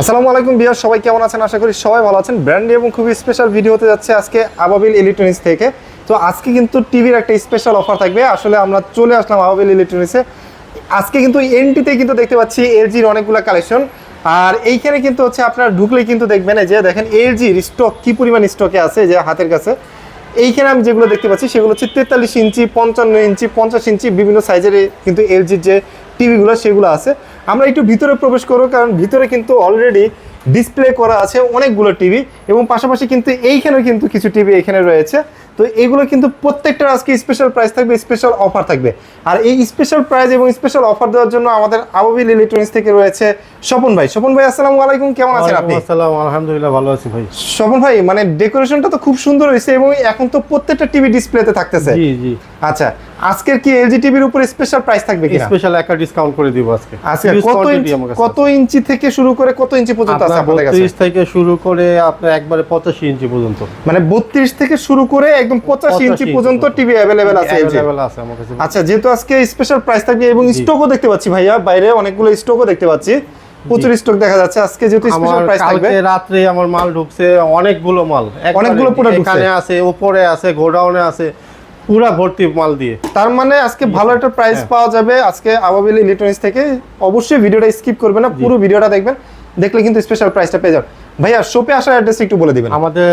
আসসালামু আলাইকুম বিয়ার সবাই কেমন আছেন? আশা করি সবাই ভালো আছেন। ব্র্যান্ড এবং খুবই স্পেশাল ভিডিও হতে যাচ্ছে আজকে আবাবিল ইলেকট্রনিক্স থেকে। তো আজকে কিন্তু টিভির একটা স্পেশাল অফার থাকবে। আসলে আমরা চলে আসলাম আবাবিল ইলেকট্রনিক্সে আজকে কিন্তু এনটিতে কিন্তু দেখতে পাচ্ছি এলজির অনেকগুলো কালেকশন আর এইখানে কিন্তু হচ্ছে আপনারা ঢুকলেই কিন্তু দেখবেন যে দেখেন এলজির স্টক কী পরিমাণ স্টকে আছে যে হাতের কাছে। এইখানে আমি যেগুলো দেখতে পাচ্ছি, সেগুলো হচ্ছে তেতাল্লিশ ইঞ্চি, পঞ্চান্ন ইঞ্চি, পঞ্চাশ ইঞ্চি বিভিন্ন সাইজের কিন্তু এলজির যে টিভিগুলো, সেগুলো আছে। আমরা একটু ভিতরে প্রবেশ করব, কারণ ভিতরে কিন্তু অলরেডি ডিসপ্লে করা আছে অনেকগুলো টিভি এবং পাশাপাশি কিন্তু এইখানে কিন্তু কিছু টিভি এখানে রয়েছে। তো এগুলো কিন্তু প্রত্যেকটার আজকে স্পেশাল প্রাইস থাকবে স্পেশাল অফার থাকবে। আর এই স্পেশাল প্রাইস এবং স্পেশাল অফার দেওয়ার জন্য আমাদের আবাবিল ইলেকট্রনিক্স থেকে রয়েছে স্বপন ভাই। স্বপন ভাই আসসালামু আলাইকুম কেমন আছেন আপনি? আসসালাম আলহামদুলিল্লাহ ভালো আছি ভাই। স্বপন ভাই মানে ডেকোরেশনটা তো খুব সুন্দর হয়েছে এবং এখন তো প্রত্যেকটা টিভি ডিসপ্লেতে থাকতেছে। জি জি। আচ্ছা আজকের কি এলজি টিভির উপর স্পেশাল প্রাইস থাকবে কিনা? স্পেশাল একটা ডিসকাউন্ট করে দিব আজকে। আজকে কত ইঞ্চি কত ইঞ্চি থেকে শুরু করে কত ইঞ্চি পর্যন্ত আছে আপনাদের কাছে? 32 থেকে শুরু করে আপনার একবারে 85 ইঞ্চি পর্যন্ত। মানে 32 থেকে শুরু করে একদম 85 ইঞ্চি 85 পর্যন্ত পর্যন্ত। টিভি अवेलेबल আছে LG অ্যাভেলেবল আছে আমার কাছে আচ্ছা যেহেতু আজকে স্পেশাল প্রাইস থাকবে এবং স্টকও দেখতে পাচ্ছি ভাইয়া বাইরে অনেকগুলো স্টকও দেখতে পাচ্ছি প্রচুর স্টক দেখা যাচ্ছে আজকে যেহেতু স্পেশাল আমার প্রাইস থাকবে কালকে রাত্রে আমার মাল ঢুকছে অনেকগুলো মাল একবারে অনেকগুলো product ঢুকছে। এখানে আছে উপরে আছে গোডাউনে আছে পুরা ভর্তি মাল দিয়ে তার মানে আজকে ভালো একটা প্রাইস হ্যাঁ। পাওয়া যাবে আজকে আবাবিল ইলেকট্রনিক্স থেকে অবশ্যই ভিডিওটা স্কিপ করবেন না পুরো ভিডিওটা দেখবেন দেখলে কিন্তু স্পেশাল প্রাইসটা পেয়ে যাবেন ভাইয়া শপে আসার অ্যাড্রেস একটু বলে দিবেন। আমাদের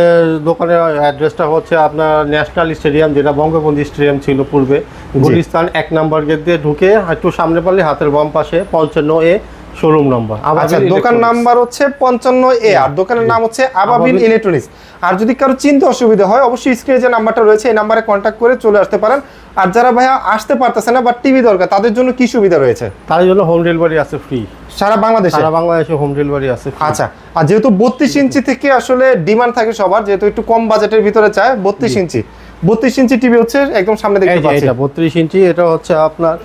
দোকানের অ্যাড্রেসটা হচ্ছে আপনার ন্যাশনাল স্টেডিয়াম যেটা বঙ্গবন্ধু স্টেডিয়াম ছিল পূর্বে। গুলিস্তান এক নাম্বার গেট দিয়ে ঢুকে একটু সামনে পারলে হাতের বাম পাশে পঞ্চান্ন এ শোরুম নম্বর আচ্ছা দোকান নাম্বার হচ্ছে পঞ্চান্ন এ আর। দোকানের নাম হচ্ছে আবাবিল- ইলেকট্রনিক্স আর যদি কারও চিনতে অসুবিধা হয় অবশ্যই স্ক্রিনে যে নাম্বারটা রয়েছে এই নাম্বারে কন্ট্যাক্ট করে চলে আসতে পারেন। আর যারা ভাইয়া আসতে পারতেছে না বা টিভি দরকার তাদের জন্য কি সুবিধা রয়েছে? তার জন্য হোম ডেলিভারি আছে ফ্রি সারা বাংলাদেশে? সারা বাংলাদেশে হোম ডেলিভারি আছে আচ্ছা আর যেহেতু বত্রিশ ইঞ্চি থেকে আসলে ডিমান্ড থাকে সবার যেহেতু একটু কম বাজেটের ভিতরে চায় বত্রিশ ইঞ্চি। বত্রিশ ইঞ্চি টিভি হচ্ছে একদম সামনে দেখতে পাচ্ছি। এটা বত্রিশ ইঞ্চি এটা হচ্ছে আপনার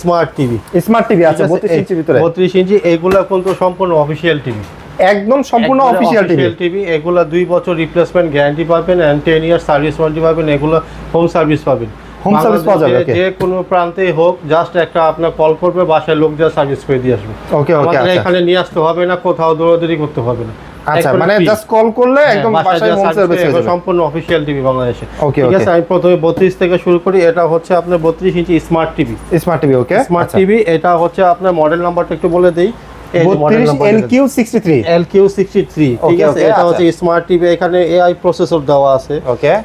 স্মার্ট টিভি। স্মার্ট টিভি আছে বত্রিশ ইঞ্চি ভিতরে। বত্রিশ ইঞ্চি এগুলা কিন্তু সম্পূর্ণ অফিসিয়াল টিভি। একদম সম্পূর্ণ অফিসিয়াল টিভি। টিভি এগুলা দুই বছর রিপ্লেসমেন্ট গ্যারান্টি পাবেন and ten year service warranty পাবেন এগুলো হোম সার্ভিস পাবেন। Home service পাওয়া যাবে, যে কোনো প্রান্তেই হোক জাস্ট একটা আপনার কল করবে বাসায় লোক যা সার্ভিস করে দিয়ে আসবে। ওকে ওকে আচ্ছা। এখানে নিয়ে আসতে হবে না কোথাও দৌড়াদৌড়ি করতে হবে না। আচ্ছা মানে জাস্ট কল করলে হ্যাঁ, একদম বাসায় হোম সার্ভিস হয়ে যাবে। সম্পূর্ণ অফিসিয়াল টিভি বাংলাদেশে। Okay, ঠিক আছে আমি প্রথমে বত্রিশ থেকে শুরু করি এটা হচ্ছে আপনার বত্রিশ inch smart TV smart TV okay smart TV এটা হচ্ছে আপনার মডেল নাম্বারটা একটু বলে দেই। আচ্ছা। হচ্ছে স্মার্ট টিভি এখানে এআই প্রসেসর দেওয়া আছে।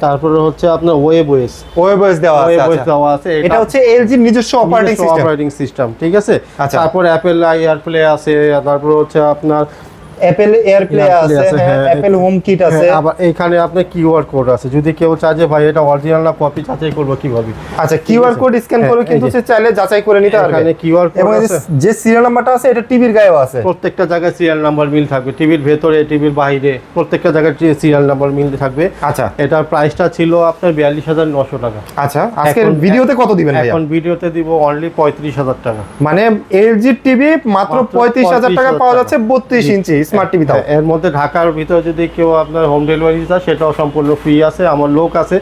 তারপরে হচ্ছে আপনার ওয়েব ওয়েস ওয়েব ওয়েস দেওয়া আছে ওয়েব ওয়েস। দেওয়া আছে এটা হচ্ছে নিজস্ব অপারেটিং সিস্টেম অপারেটিং সিস্টেম ঠিক আছে। তারপর অ্যাপেল আছে তারপর হচ্ছে আপনার অ্যাপেল এয়ারপ্লে Airplay আছে হ্যাঁ হ্যাঁ, অ্যাপেল হোম কিট আছে। হ্যাঁ, আবার এখানে আপনার কিউআর কোড আছে। যদি কেউ চায় যে ভাই এটা অরিজিনাল না কপি যাচাই করব কীভাবে? আচ্ছা কিউআর কোড স্ক্যান হ্যাঁ, করে কিন্তু সে চাইলে যাচাই করে নিতে পারবে। এখানে কিউআর কোড যে- সিরিয়াল নাম্বারটা আছে এটা টিভির গায়েও আছে। প্রত্যেকটা জায়গায় সিরিয়াল নাম্বার মিল থাকবে। টিভির ভেতরে টিভির বাইরে প্রত্যেকটা জায়গায় সিরিয়াল নাম্বার মিল থাকবে। আচ্ছা। এটার প্রাইসটা ছিল আপনার বিয়াল্লিশ হাজার নশো টাকা। আচ্ছা আজকের ভিডিওতে কত দিবেন এখন ভিডিওতে দিব অনলি পঁয়ত্রিশ হাজার টাকা। মানে এলজি টিভি মাত্র মাত্র পঁয়ত্রিশ হাজার টাকা পাওয়া যাচ্ছে বত্রিশ ইঞ্চি স্মার্ট টিভি তাও। হ্যাঁ, এর মধ্যে ঢাকার ভিতরে যদি কেউ আপনার হোম ডেলিভারি চায় সেটাও সম্পূর্ণ ফ্রি আছে। আমার লোক আছে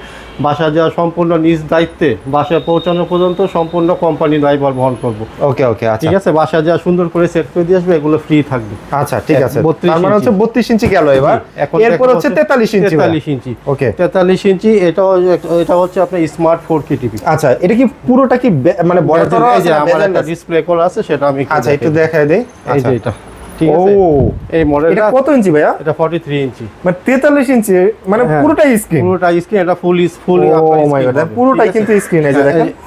বাসা যাওয়া সম্পূর্ণ নিজ দায়িত্বে বাসায় পৌঁছানো পর্যন্ত সম্পূর্ণ কোম্পানি দায়ভার বহন করব। ওকে ওকে আচ্ছা। ঠিক আছে? বাসা যাওয়া সুন্দর করে সেট করে দিয়ে আসবে এগুলো ফ্রি থাকবে। আচ্ছা ঠিক আছে। তার মানে হচ্ছে বত্রিশ ইঞ্চি গেল এবার। এখন এরপর হচ্ছে তেতাল্লিশ ইঞ্চি তেতাল্লিশ ইঞ্চি। ওকে তেতাল্লিশ ইঞ্চি এটাও এটা হচ্ছে আপনার স্মার্ট ফোর কে টিভি আচ্ছা এটা কি পুরোটা কি মানে বড় না আমার একটা ডিসপ্লে করা আছে সেটা আমি আচ্ছা একটু দেখাই দেই। এই আচ্ছা। যে এটা। ঠিক ও। আছে এই এটা মডেলটা কত ইঞ্চি ভাইয়া? এটা 43 ইঞ্চি। মানে তেতাল্লিশ ইঞ্চি মানে হ্যাঁ। পুরোটাই স্ক্রিন পুরোটা স্ক্রিন এটা ফুল ইস ফুল ও মাই গড পুরোটাই কিন্তু স্ক্রিন এই যে দেখেন। পুরোটাই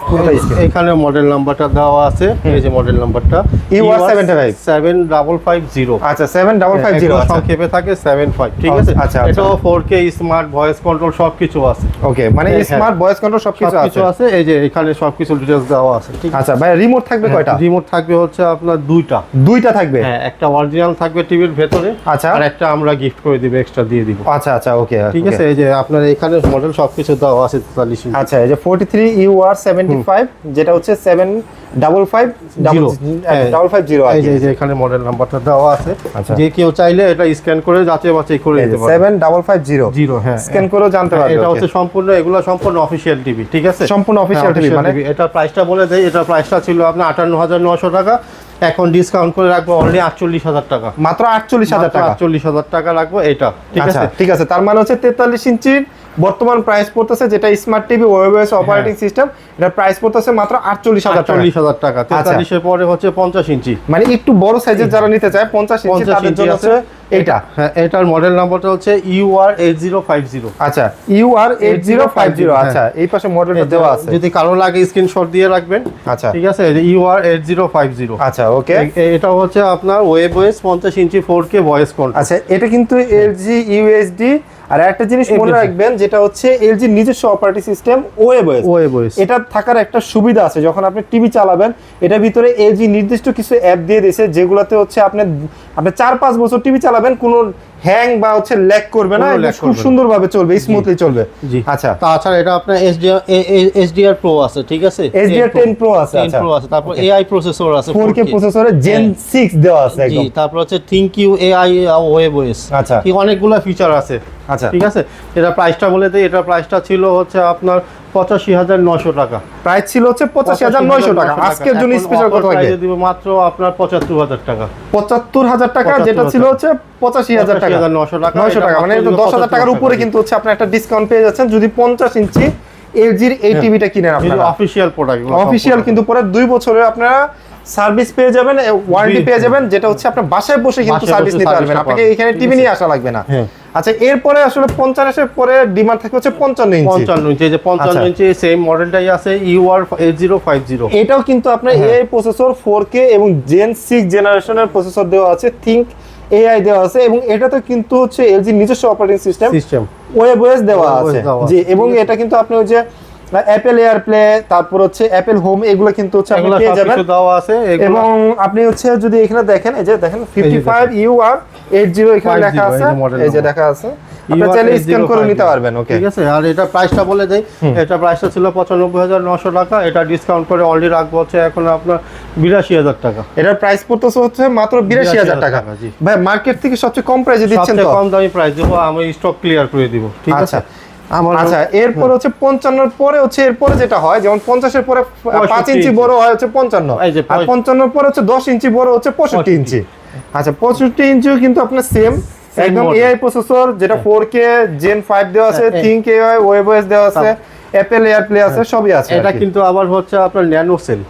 এখানে মডেল নাম্বারটা দেওয়া আছে। এই যে মডেল নাম্বারটা EUR 75 7550 আচ্ছা সেভেন ডাবল ফাইভ জিরো এগুলো সংক্ষেপে থাকে 75 ঠিক আচ্ছা, আছে? আচ্ছা, আচ্ছা। এটাও 4K স্মার্ট ভয়েস কন্ট্রোল সবকিছু আছে। ওকে মানে হ্যাঁ, হ্যাঁ। স্মার্ট ভয়েস কন্ট্রোল সবকিছু আছে। আছে এই যে এখানে সবকিছু ডিটেইলস দেওয়া আছে ঠিক আচ্ছা ভাই রিমোট থাকবে কয়টা? রিমোট থাকবে হচ্ছে আপনার দুইটা। দুইটা থাকবে? হ্যাঁ একটা অরিজিনাল থাকবে টিভির ভেতরে আচ্ছা। আর একটা আমরা গিফট করে দিব এক্সট্রা দিয়ে দিব। আচ্ছা আচ্ছা ওকে ঠিক আছে? এই যে আপনার এখানে মডেল সবকিছু দেওয়া আছে 43 আচ্ছা এই যে 43 ইউ আর 75 ফাইভ যেটা হচ্ছে সেভেন ডাবল ফাইভ. হ্যাঁ। ডাবল ফাইভ জিরো এই যে এখানে মডেল নাম্বারটা দেওয়া আছে। আচ্ছা। যে কেউ চাইলে এটা স্ক্যান করে যাচাই বাছাই করে নিতে পারবে। Seven double five zero zero হ্যাঁ। স্ক্যান করেও জানতে পারবে এটা হচ্ছে সম্পূর্ণ এগুলো সম্পূর্ণ অফিসিয়াল টিভি ঠিক আছে? সম্পূর্ণ official হ্যাঁ, TV, মানে- এটা প্রাইসটা বলে দেয় এটা প্রাইসটা ছিল আপনার আটান্ন হাজার নশো টাকা। এখন ডিসকাউন্ট করে রাখব অনলি আটচল্লিশ হাজার টাকা। মাত্র আটচল্লিশ হাজার টাকা। আটচল্লিশ হাজার টাকা রাখব এটা ঠিক আচ্ছা আছে? ঠিক আছে। তার মানে হচ্ছে তেতাল্লিশ ইঞ্চির বর্তমান প্রাইস পড়তেছে যেটা smart TV webOS operating system এটা প্রাইস পড়তেছে মাত্র আটচল্লিশ হাজার টাকা। আটচল্লিশ হাজার টাকা। তেতাল্লিশের পরে হচ্ছে পঞ্চাশ ইঞ্চি। মানে একটু বড় সাইজের যারা নিতে চায় পঞ্চাশ ইঞ্চি তাদের জন্য আছে। এইটা হ্যাঁ এটার মডেল নাম্বারটা হচ্ছে UR eight zero five zero আচ্ছা U R eight zero five zero. আচ্ছা এই পাশে মডেলটা দেওয়া আছে। যদি কারও লাগে স্ক্রিনশট দিয়ে রাখবেন। আচ্ছা। ঠিক আছে UR eight zero five zero আচ্ছা ওকে এটা হচ্ছে আপনার ওয়েব ওয়েস পঞ্চাশ inch four K voice control আচ্ছা এটা কিন্তু এলজি ইউএসডি আর একটা জিনিস মনে রাখবেন যেটা হচ্ছে এলজি নিজস্ব অপারেটিং সিস্টেম ওয়েবএস ওয়েব এটা থাকার একটা সুবিধা আছে যখন আপনি টিভি চালাবেন এটা ভিতরে এলজি নির্দিষ্ট কিছু অ্যাপ দিয়ে দিয়েছে যেগুলোতে হচ্ছে আপনি আপনি চার পাঁচ বছর টিভি চালাবেন কোনো হ্যাং বা হচ্ছে ল্যাগ করবে না খুব সুন্দরভাবে চলবে স্মুথলি চলবে। আচ্ছা। তাছাড়া এটা আপনার এসডিআর এসডিআর প্রো আছে ঠিক আছে? 10 Pro আছে, আচ্ছা। প্রো আছে তারপর এআই প্রসেসর আছে 4K 4K প্রসেসরে জেন। 6 দেওয়া আছে জি একদম। তারপর হচ্ছে think you AI web OS আচ্ছা। কি অনেকগুলো ফিচার আছে আচ্ছা। ঠিক আছে? এটা প্রাইসটা বলে দিই এটা প্রাইসটা ছিল হচ্ছে আপনার পঁচাশি হাজার টাকা। প্রাইস ছিল হচ্ছে পঁচাশি হাজার নয়শো টাকা। আজকের জন্য স্পেশাল কত থাকবে দিব মাত্র আপনার পঁচাত্তর হাজার টাকা। পঁচাত্তর হাজার টাকা যেটা ছিল হচ্ছে পঁচাশি হাজার টাকা। 85,900 টাকা, নয়শো টাকা মানে দশ হাজার টাকার উপরে কিন্তু হচ্ছে আপনার একটা ডিসকাউন্ট পেয়ে যাচ্ছেন যদি পঞ্চাশ ইঞ্চি এলজির এই টিভিটা কিনেন আপনারা। অফিসিয়াল প্রোডাক্ট অফিসিয়াল কিন্তু পরে দুই বছরে আপনারা সার্ভিস পেয়ে যাবেন ওয়ারেন্টি পেয়ে যাবেন যেটা হচ্ছে আপনার বাসায় বসে কিন্তু সার্ভিস নিতে পারবেন। আপনাকে এখানে টিভি নিয়ে আসা লাগবে না। হ্যাঁ। আচ্ছা এরপরে আসলে পঞ্চাশের পরে ডিমান্ড থাকবে হচ্ছে পঞ্চান্ন ইঞ্চি। পঞ্চান্ন ইঞ্চি এই যে পঞ্চান্ন আচ্ছা। ইঞ্চি সেম মডেলটাই আছে UR eight zero five zero এটাও কিন্তু আপনার। এআই প্রসেসর ফোর কে এবং জেন সিক্স জেনারেশনের প্রসেসর দেওয়া আছে থিঙ্ক এআই দেওয়া আছে এবং এটাতে কিন্তু হচ্ছে এলজি নিজস্ব operating system system web OS দেওয়া আছে। জি এবং এটা কিন্তু আপনি ওই যে অ্যাপেল এয়ার প্লে তারপর হচ্ছে অ্যাপেল হোম এগুলো কিন্তু হচ্ছে আপনি পেয়ে যাবেন। আছে এবং আপনি হচ্ছে যদি এখানে দেখেন এই যে দেখেন দেখেন। Fifty five U R eight zero এখানে লেখা আছে। এই যে। দেখা আছে। আপনি চাইলে স্ক্যান করে নিতে পারবেন ওকে ঠিক আছে আর এটা প্রাইসটা বলে দেই। এটা প্রাইসটা ছিল পঁচানব্বই হাজার নশো টাকা। এটা ডিসকাউন্ট করে অলরেডি রাখব হচ্ছে এখন আপনার বিরাশি হাজার টাকা। এটার প্রাইস পড়তেছে হচ্ছে মাত্র বিরাশি হাজার 82,000 টাকা ভাই মার্কেট থেকে সবচেয়ে কম প্রাইসে দিচ্ছেন তো? সবচেয়ে কম দামি প্রাইস দেবো আমি স্টক ক্লিয়ার করে দিব। ঠিক আচ্ছা আছে? আমার আচ্ছা এরপরে হচ্ছে পঞ্চান্নর পরে হচ্ছে এরপরে যেটা হয় যেমন পঞ্চাশের পরে পাঁচ ইঞ্চি। বড় হয় হচ্ছে পঞ্চান্ন। আর পঞ্চান্নর পরে হচ্ছে দশ ইঞ্চি বড় হচ্ছে পঁয়ষট্টি ইঞ্চি। আচ্ছা পঁয়ষট্টি ইঞ্চিও কিন্তু আপনার সেম একদম এআই প্রসেসর যেটা ফোর কে জেন ফাইভ দেওয়া আছে হ্যাঁ, থিঙ্ক এআই ওয়েবওএস দেওয়া আছে অ্যাপেল এয়ার প্লে আছে সবই আছে এটা কিন্তু আবার হচ্ছে আপনার ন্যানো সেল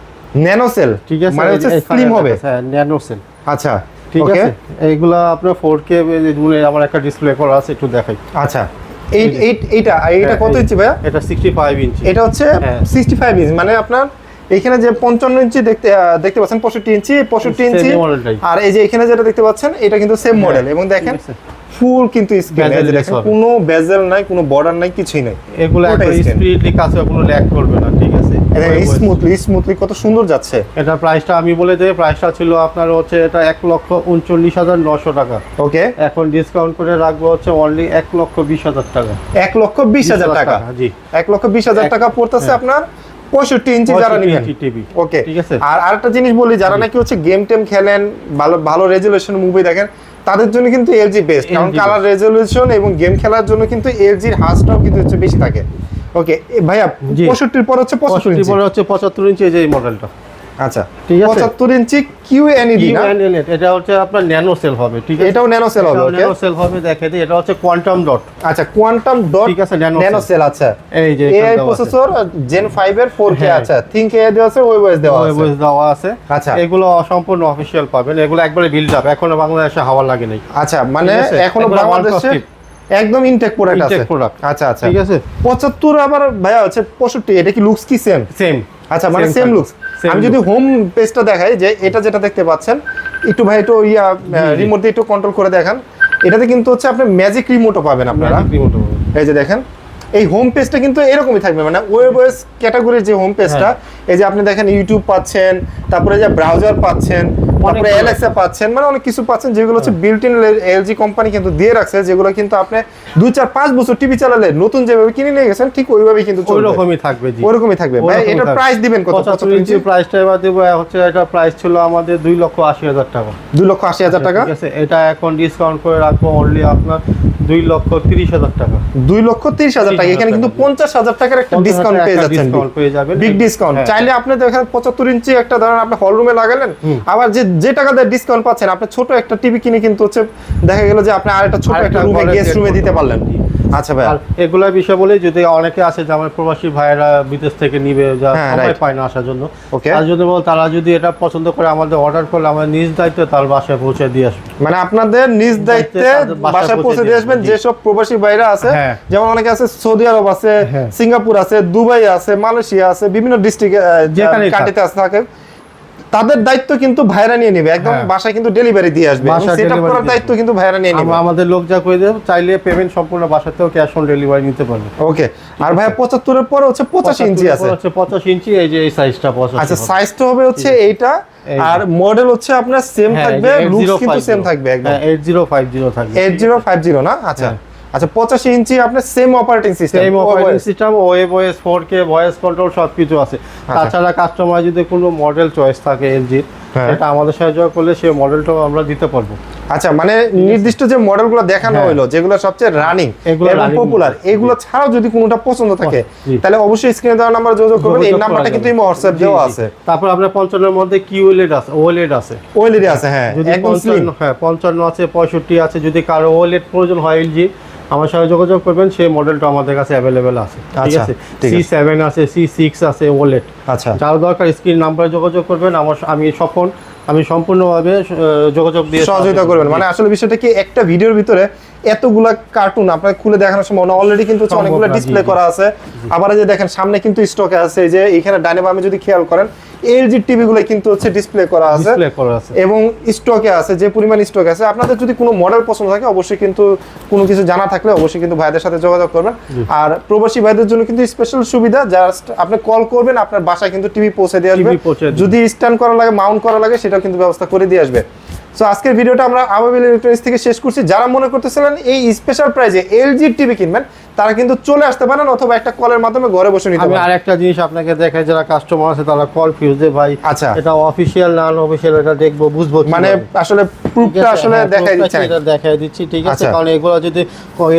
ন্যানো সেল ঠিক আছে? মানে হচ্ছে স্লিম হবে। হ্যাঁ ন্যানো সেল আচ্ছা ঠিক আছে? এইগুলা আপনার ফোর কে আমার একটা ডিসপ্লে করা আছে একটু দেখাই। আচ্ছা এইটা এইটা হ্যাঁ, কত ইঞ্চি ভাইয়া? এটা সিক্সটি ফাইভ ইঞ্চি। এটা হচ্ছে হ্যাঁ। মানে আপনার এখানে যে পঞ্চান্ন ইঞ্চি দেখতে দেখতে পাচ্ছেন পঁয়ষট্টি ইঞ্চি পঁয়ষট্টি ইঞ্চি। আর এই যে এখানে যেটা দেখতে পাচ্ছেন এটা কিন্তু সেম মডেল এবং দেখেন ফুল কিন্তু। কোনো বেজেল নাই কোনো বর্ডার নাই কিছুই নাই। এগুলো স্পিডলি কাছে কোনো ল্যাগ করবে না ঠিক আছে? স্মুথলি স্মুথলি কত সুন্দর যাচ্ছে। এটা প্রাইসটা আমি বলে দেই প্রাইসটা ছিল আপনার হচ্ছে এটা এক লক্ষ উনচল্লিশ হাজার নশো টাকা। ওকে। এখন ডিসকাউন্ট করে রাখব হচ্ছে অনলি এক লক্ষ বিশ হাজার টাকা। এক লক্ষ বিশ হাজার টাকা? জি। এক লক্ষ বিশ হাজার টাকা পড়তেছে আপনার পঁয়ষট্টি ইঞ্চি যারা 65 নেবেন। ওকে। ঠিক আছে। আর আরেকটা জিনিস বলি যারা নাকি হচ্ছে গেম টেম খেলেন ভালো ভালো রেজুলেশন মুভি দেখেন তাদের জন্য কিন্তু এলজি বেস্ট কারণ কালার রেজুলেশন এবং গেম খেলার জন্য কিন্তু এলজির হাসটাও কিন্তু হচ্ছে বেশি থাকে। ওকে ভাইয়া। পঁয়ষট্টির পর হচ্ছে পঁচাত্তর ইঞ্চি। পরে হচ্ছে পঁচাত্তর ইঞ্চি এই যে এই মডেলটা আচ্ছা ঠিক আছে। পঁচাত্তর ইঞ্চি কিউ এনইডি না? এটা হচ্ছে আপনার ন্যানো সেল হবে ঠিক আছে? এটাও ন্যানো সেল হবে ওকে ন্যানো সেল হবে দেখে দিই এটা হচ্ছে কোয়ান্টাম ডট আচ্ছা কোয়ান্টাম ডট ঠিক আছে, ন্যানো সেল আচ্ছা। এই যে এআই প্রসেসর জেন 5 এর 4K হ্যাঁ। আচ্ছা থিংক এআই দেওয়া আছে ওয়েবওএস দেওয়া আছে। দেওয়া আছে। আচ্ছা। এগুলো অসম্পূর্ণ অফিসিয়াল পাবেন এগুলো একবারে বিল্ড আপ এখনও বাংলাদেশে হাওয়া লাগে নাই। আচ্ছা মানে? এখনও বাংলাদেশে একদম ইনটেক প্রোডাক্ট আছে। product। আচ্ছা আচ্ছা। ঠিক আছে। পঁচাত্তর আবার ভাইয়া হচ্ছে পঁয়ষট্টি এটা কি লুকস কি সেম সেম আচ্ছা মানে সেম। লুকস আমি যদি হোম পেজটা দেখাই যে এটা যেটা দেখতে পাচ্ছেন একটু ভাই একটু ইয়া রিমোট দিয়ে একটু কন্ট্রোল করে দেখান। এটাতে কিন্তু হচ্ছে আপনি ম্যাজিক রিমোটও পাবেন আপনারা। এই যে দেখেন এই হোম পেজটা কিন্তু এরকমই থাকবে। মানে ওয়েব ওয়েস ক্যাটাগরির যে হোম পেজটা এই যে আপনি দেখেন ইউটিউব পাচ্ছেন তারপরে যে ব্রাউজার পাচ্ছেন তারপরে। এলএক্সা পাচ্ছেন মানে অনেক কিছু পাচ্ছেন যেগুলো হচ্ছে বিল্ট ইন এলজি কোম্পানি কিন্তু দিয়ে রাখছে যেগুলো কিন্তু আপনি দুই চার পাঁচ বছর টিভি চালালে নতুন যেভাবে কিনে নিয়ে গেছেন ঠিক ওইভাবেই কিন্তু ওই চলবে। রকমই থাকবে জি। ওরকমই থাকবে। ভাই থাকবে। প্রাইস দিবেন কত? পঁচাত্তর ইঞ্চি প্রাইসটা এবার দেবো হচ্ছে এটা প্রাইস ছিল আমাদের দুই লক্ষ আশি হাজার টাকা। দুই লক্ষ আশি হাজার টাকা? ঠিক আছে এটা এখন ডিসকাউন্ট করে রাখব অনলি আপনার দুই লক্ষ তিরিশ হাজার টাকা। দুই লক্ষ তিরিশ হাজার টাকা। এখানে কিন্তু পঞ্চাশ হাজার টাকার একটা ডিসকাউন্ট পেয়ে যাচ্ছেন। পেয়ে যাবেন। বিগ ডিসকাউন্ট হ্যাঁ। চাইলে আপনি দেখেন পঁচাত্তর ইঞ্চি একটা ধরেন আপনি হল রুমে লাগালেন আবার যে যে টাকা দিয়ে ডিসকাউন্ট পাচ্ছেন আপনি ছোট একটা টিভি কিনে কিন্তু হচ্ছে দেখা গেল যে আপনি আর একটা ছোট একটা রুমে গেস্ট রুমে দিতে পারলেন। আচ্ছা ভাই আর এগুলা বিষয় বলে যদি অনেকে আছে যে আমার প্রবাসী ভাইয়েরা বিদেশ থেকে নিবে যা হ্যাঁ, সময় পায় না আসার জন্য Okay. তার জন্য বল তারা যদি এটা পছন্দ করে আমাদের অর্ডার করলে আমার নিজ দায়িত্বে তার বাসায় পৌঁছে দিয়ে আসবে মানে আপনাদের নিজ দায়িত্বে বাসায় পৌঁছে দিয়ে আসবেন যেসব প্রবাসী ভাইরা আছে হ্যাঁ। যেমন অনেকে আছে সৌদি আরব আছে হ্যাঁ। সিঙ্গাপুর আছে দুবাই আছে মালয়েশিয়া আছে বিভিন্ন ডিস্ট্রিক্ট যেখানেই থাক। কান্ট্রিতে আছে থাকে তাদের দায়িত্ব কিন্তু ভাইরা নিয়ে নেবে। একদম হ্যাঁ। বাসায় কিন্তু ডেলিভারি দিয়ে আসবে। বাসায় সেট আপ করার দায়িত্ব কিন্তু ভাইরা নিয়ে নেবে। আমাদের লোক যা করে দেবো চাইলে পেমেন্ট সম্পূর্ণ বাসাতেও ক্যাশ অন ডেলিভারি নিতে পারবে। ওকে। আর ভাই পঁচাত্তরের পরে হচ্ছে পঁচাশি ইঞ্চি আছে। হচ্ছে পঁচাশি ইঞ্চি এই যে এই সাইজটা পঁচাশি আচ্ছা সাইজটা হবে হচ্ছে এইটা। আর মডেল হচ্ছে আপনার সেম হ্যাঁ, থাকবে লুকস কিন্তু সেম থাকবে একদম। এইট জিরো ফাইভ জিরো থাকবে। এইট জিরো ফাইভ জিরো না? আচ্ছা। হ্যাঁ। আচ্ছা পঁচাশি ইঞ্চি আপনার same operating system same operating system web OS four K voice control সব কিছু আছে তাছাড়া কাস্টমার যদি কোনো মডেল চয়েস থাকে এলজির। এটা আমাদের সাথে যোগাযোগ করলে সেই মডেলটাও আমরা দিতে পারব। আচ্ছা মানে নির্দিষ্ট যে মডেলগুলো দেখানো হ্যাঁ। হলো যেগুলো সবচেয়ে রানিং এবং পপুলার এগুলো ছাড়াও যদি কোনোটা পছন্দ থাকে তাহলে অবশ্যই স্ক্রিনে দেওয়া নাম্বার যোগাযোগ করবেন। এই নাম্বারটা কিন্তু। এই হোয়াটসঅ্যাপ দেওয়া আছে। তারপর আপনার পঞ্চান্নের মধ্যে কি ওলেড আছে ওলেড আছে। ওয়েলেরই আছে হ্যাঁ যদি একদম স্লিম হ্যাঁ পঞ্চান্ন আছে পঁয়ষট্টি আছে যদি কারও ওলেড প্রয়োজন হয় এলজি আমার সাথে যোগাযোগ করবেন সেই মডেলটা আমাদের কাছে অ্যাভেলেবেল আছে। ঠিক আচ্ছা, আছে? ঠিক সি আছে। সেভেন আছে সি সিক্স আছে ওলেড আচ্ছা। যার দরকার স্ক্রিন নাম্বারে যোগাযোগ করবেন আমার আমি সফল আমি সম্পূর্ণভাবে যোগাযোগ দিয়ে সহযোগিতা করবেন। মানে আসলে বিষয়টা কি একটা ভিডিওর ভিতরে এতগুলা কার্টুন আপনার খুলে দেখানোর সময় অলরেডি কিন্তু অনেকগুলো ডিসপ্লে করা আছে। আবার যে দেখেন সামনে কিন্তু স্টকে আছে। এই যে এখানে ডানে বামে যদি খেয়াল করেন এলজি টিভি গুলো কিন্তু হচ্ছে ডিসপ্লে করা আছে। এবং স্টকে আছে যে পরিমাণ স্টক আছে। আপনাদের যদি কোনো মডেল পছন্দ থাকে অবশ্যই কিন্তু কোনো কিছু জানা থাকলে অবশ্যই কিন্তু ভাইদের সাথে যোগাযোগ করবেন। আর প্রবাসী ভাইদের জন্য কিন্তু স্পেশাল সুবিধা জাস্ট আপনি কল করবেন আপনার বাসায় কিন্তু টিভি পৌঁছে দিয়ে আসবে। যদি স্ট্যান্ড করা লাগে মাউন্ট করা লাগে সেটাও কিন্তু ব্যবস্থা করে দিয়ে আসবে। সো আজকের ভিডিওটা আমরা আবাবিল ইলেকট্রনিক্স থেকে শেষ করছি। যারা মনে করতেছিলেন এই স্পেশাল প্রাইজে এলজির টিভি কিনবেন তারা কিন্তু চলে আসতে পারেন অথবা একটা কলের মাধ্যমে ঘরে বসে নিতে পারেন আরেকটা জিনিস আপনাকে দেখাই যারা কাস্টমার আছে তারা কল ফিউজ যে ভাই আচ্ছা। এটা অফিসিয়াল না অফিসিয়াল এটা দেখব বুঝব মানে আসলে প্রুফটা আসলে হ্যাঁ, দেখাই proof দিচ্ছেন টা দেখাই দিচ্ছি ঠিক আছে আচ্ছা। কারণ এগুলো যদি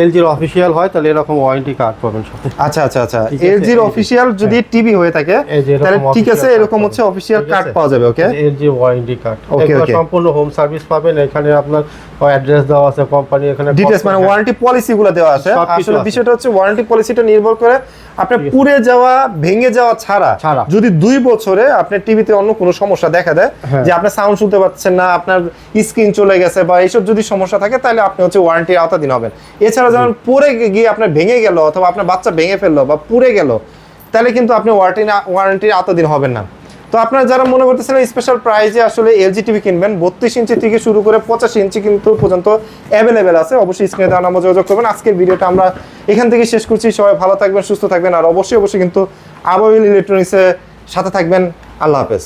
এলজির অফিসিয়াল হয় তাহলে এরকম ওয়ারেন্টি কার্ড পাবেন সাথে আচ্ছা আচ্ছা আচ্ছা। এলজির এই অফিসিয়াল যদি টিভি হয়ে থাকে এই যে এরকম তাহলে ঠিক আছে এরকম হচ্ছে পাবেন। অফিসিয়াল কার্ড পাওয়া যাবে ওকে এলজি ওয়ারেন্টি কার্ড এগুলো okay. সম্পূর্ণ হোম সার্ভিস পাবেন এখানে আপনার অ্যাড্রেস দেওয়া আছে কোম্পানি এখানে ডিটেলস মানে হ্যাঁ, ওয়ারেন্টি পলিসি গুলো দেওয়া আছে। আসলে আছে। বিষয়টা হচ্ছে ওয়ারেন্টি পলিসিটা নির্ভর করে আপনার পুড়ে যাওয়া ভেঙে যাওয়া ছাড়া। যদি দুই বছরে আপনার টিভিতে অন্য কোনো সমস্যা দেখা দেয় হ্যাঁ। যে আপনি সাউন্ড শুনতে পাচ্ছেন না আপনার স্ক্রিন চলে গেছে বা এইসব যদি সমস্যা থাকে তাহলে আপনি হচ্ছে ওয়ারেন্টির আওতাধীন হবেন এছাড়া যেমন পড়ে গিয়ে আপনার ভেঙে গেল অথবা আপনার বাচ্চা ভেঙে ফেলল বা পুড়ে গেল তাহলে কিন্তু আপনি ওয়ারেন্টি ওয়ারেন্টির আওতাধীন হবেন না তো আপনারা যারা মনে করতেছেন স্পেশাল প্রাইজে আসলে এলজি টিভি কিনবেন, বত্রিশ ইঞ্চি থেকে শুরু করে পঁচাশি ইঞ্চি কিন্তু পর্যন্ত অ্যাভেলেবেল আছে। অবশ্যই স্ক্রিনে দেওয়া নাম্বার যোগাযোগ করবেন। আজকের ভিডিওটা আমরা এখান থেকে শেষ করছি। সবাই ভালো থাকবেন, সুস্থ থাকবেন, আর অবশ্যই অবশ্যই কিন্তু আবাবিল ইলেকট্রনিক্সের সাথে থাকবেন। আল্লাহ হাফেজ।